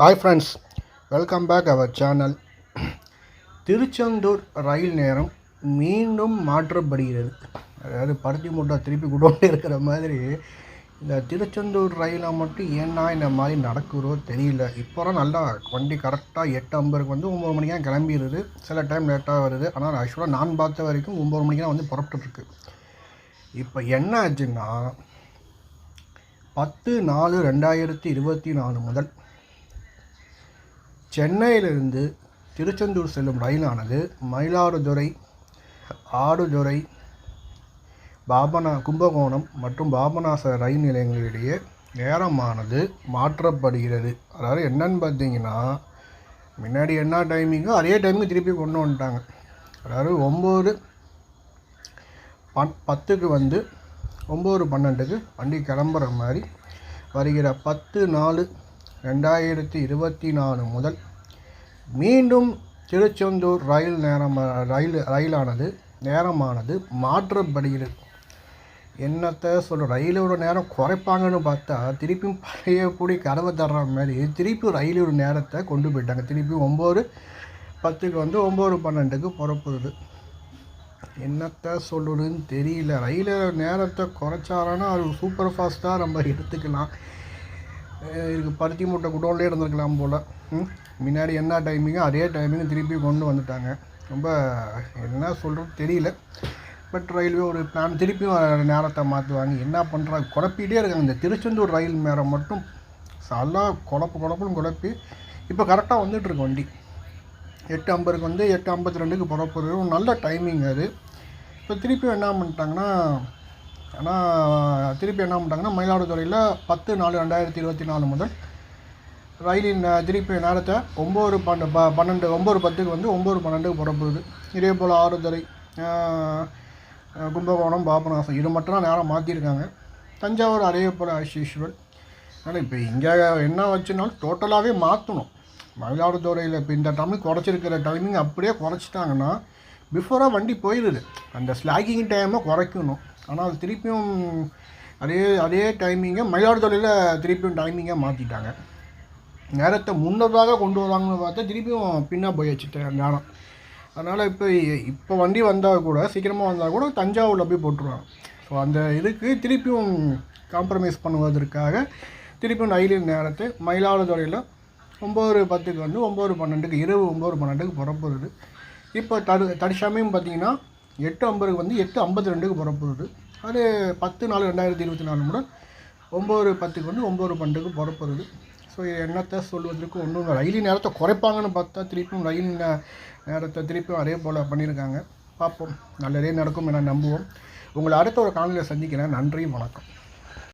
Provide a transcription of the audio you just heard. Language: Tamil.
Hi friends welcome back our channel Tiruchendur rail நேரம் மீண்டும் மாற்றப்படுகிறது. அதாவது பருத்தி மூட்டை திருப்பி கொண்டு இருக்கிற மாதிரி இந்த திருச்செந்தூர் ரயிலை மட்டும் ஏன்னா இந்த மாதிரி நடக்குதோ தெரியல. இப்போலாம் நல்லா வண்டி கரெக்டாக எட்டு ஐம்பதுக்கு வந்து ஒம்பது மணிக்காக கிளம்பிடுது. சில டைம் லேட்டாக வருது. ஆனால் ஆக்சுவலாக நான் பார்த்த வரைக்கும் ஒம்பது மணிக்கெலாம் வந்து புறப்பட்டுருக்கு. இப்போ என்ன ஆச்சுன்னா பத்து நாலு ரெண்டாயிரத்தி இருபத்தி நாலு முதல் சென்னையிலிருந்து திருச்செந்தூர் செல்லும் ரயிலானது மயிலாடுதுறை ஆடுதுறை பாபனா கும்பகோணம் மற்றும் பாபநாச ரயில் நிலையங்களிடையே நேரமானது மாற்றப்படுகிறது. அதாவது என்னன்னு பார்த்தீங்கன்னா முன்னாடி என்ன டைமிங்கோ அதே டைமுக்கு திருப்பி கொண்டு வந்துட்டாங்க. அதாவது ஒம்பது பன் பத்துக்கு வந்து ஒம்பது பன்னெண்டுக்கு வண்டி கிளம்புற மாதிரி வருகிற பத்து நாலு ரெண்டாயிரத்தி இருபத்தி நாலு முதல் மீண்டும் திருச்செந்தூர் ரயில் நேரம் ரயில் ரயிலானது நேரமானது மாற்றப்படுகிறது என்னத்தை சொல்கிற ரயிலோட நேரம் குறைப்பாங்கன்னு பார்த்தா திருப்பியும் பழைய கூடி கதவை தர்ற மாதிரி திருப்பி ரயிலோட நேரத்தை கொண்டு போயிட்டாங்க. திருப்பி ஒம்பது பத்துக்கு வந்து ஒம்பது பன்னெண்டுக்கு புறப்படுது என்னத்தை சொல்லுறதுன்னு தெரியல. ரயிலோட நேரத்தை குறைச்சாரானா அது சூப்பர் ஃபாஸ்ட்டாக நம்ம எடுத்துக்கலாம். இதுக்கு பருத்தி மூட்டை குடோன்லேயே இருந்திருக்கலாம் போல். ம்? முன்னாடி என்ன டைமிங்கோ அதே டைமிங் திருப்பி கொண்டு வந்துட்டாங்க. ரொம்ப என்ன சொல்கிறது தெரியல. பட் ரயில்வே ஒரு பிளான் திருப்பியும் நேரத்தை மாற்றுவாங்க என்ன பண்ணுறாங்க குழப்பிகிட்டே இருக்காங்க. இந்த திருச்செந்தூர் ரயில் மேலே மட்டும் நல்லா குழப்பு குழப்புன்னு குழப்பி இப்போ கரெக்டாக வந்துட்டுருக்கு வண்டி. எட்டு ஐம்பதுக்கு வந்து எட்டு ஐம்பத்தி ரெண்டுக்கு புறப்படுறது நல்ல டைமிங் அது. இப்போ திருப்பியும் என்ன பண்ணிட்டாங்கன்னா ஆனால் திருப்பி என்ன பண்ணிட்டாங்கன்னா மயிலாடுதுறையில் பத்து நாலு ரெண்டாயிரத்தி இருபத்தி நாலு முதல் ரயிலின் திருப்பி நேரத்தை ஒம்பது பன்னெண்டு ப பன்னெண்டு ஒம்பது பத்துக்கு வந்து ஒம்பது பன்னெண்டுக்கு புறப்படுது. இதே போல் ஆறுதுறை கும்பகோணம் பாபநாசம் இது மட்டும் தான் நேரம் மாற்றிருக்காங்க தஞ்சாவூர் அதே போல் ஆஸ் யூஷுவல் ஆனால் இப்போ இங்கே என்ன வச்சுனாலும் டோட்டலாகவே மாற்றணும் மயிலாடுதுறையில் இப்போ இந்த டைமிங் குறைச்சிருக்கிற டைமிங் அப்படியே குறைச்சிட்டாங்கன்னா பிஃபோராக வண்டி போயிடுது அந்த ஸ்லாகிங் டைமை குறைக்கணும். ஆனால் அது திருப்பியும் அதே அதே டைமிங்கை மயிலாடுதுறையில் திருப்பியும் டைமிங்கை மாற்றிட்டாங்க நேரத்தை முன்னதாக கொண்டு வராங்கன்னு பார்த்தா திருப்பியும் பின்னா போயாச்சு நேரம் அதனால் இப்போ இப்போ வண்டி வந்தால் கூட சீக்கிரமாக வந்தால் கூட தஞ்சாவூரில் போய் போட்டுருவாங்க. ஸோ அந்த இதுக்கு திருப்பியும் காம்ப்ரமைஸ் பண்ணுவதற்காக திருப்பியும் ரயிலின் நேரத்தை மயிலாடுதுறையில் ஒம்பது பத்துக்கு வந்து ஒம்பது பன்னெண்டுக்கு இரவு ஒம்பது பன்னெண்டுக்கு புறப்படுது. இப்போ தடு தற்சமயம் பார்த்தீங்கன்னா எட்டு ஐம்பதுக்கு வந்து எட்டு ஐம்பத்தி ரெண்டுக்கு புறப்படுது அது பத்து நாலு ரெண்டாயிரத்தி இருபத்தி நாலு முதல் ஒம்பது பத்துக்கு வந்து ஒம்பது பன்னெண்டுக்கு புறப்படுது ஸோ என்னத்தை சொல்வதற்கு ஒன்றும் ரயிலின் நேரத்தை குறைப்பாங்கன்னு பார்த்தா திருப்பியும் ரயில் நே- நேரத்தை திருப்பியும் அதே போல் பண்ணியிருக்காங்க. பார்ப்போம். நல்லதே நடக்கும் என நம்புவோம். உங்களை அடுத்த ஒரு காலையில் சந்திக்கிறேன். நன்றி வணக்கம்.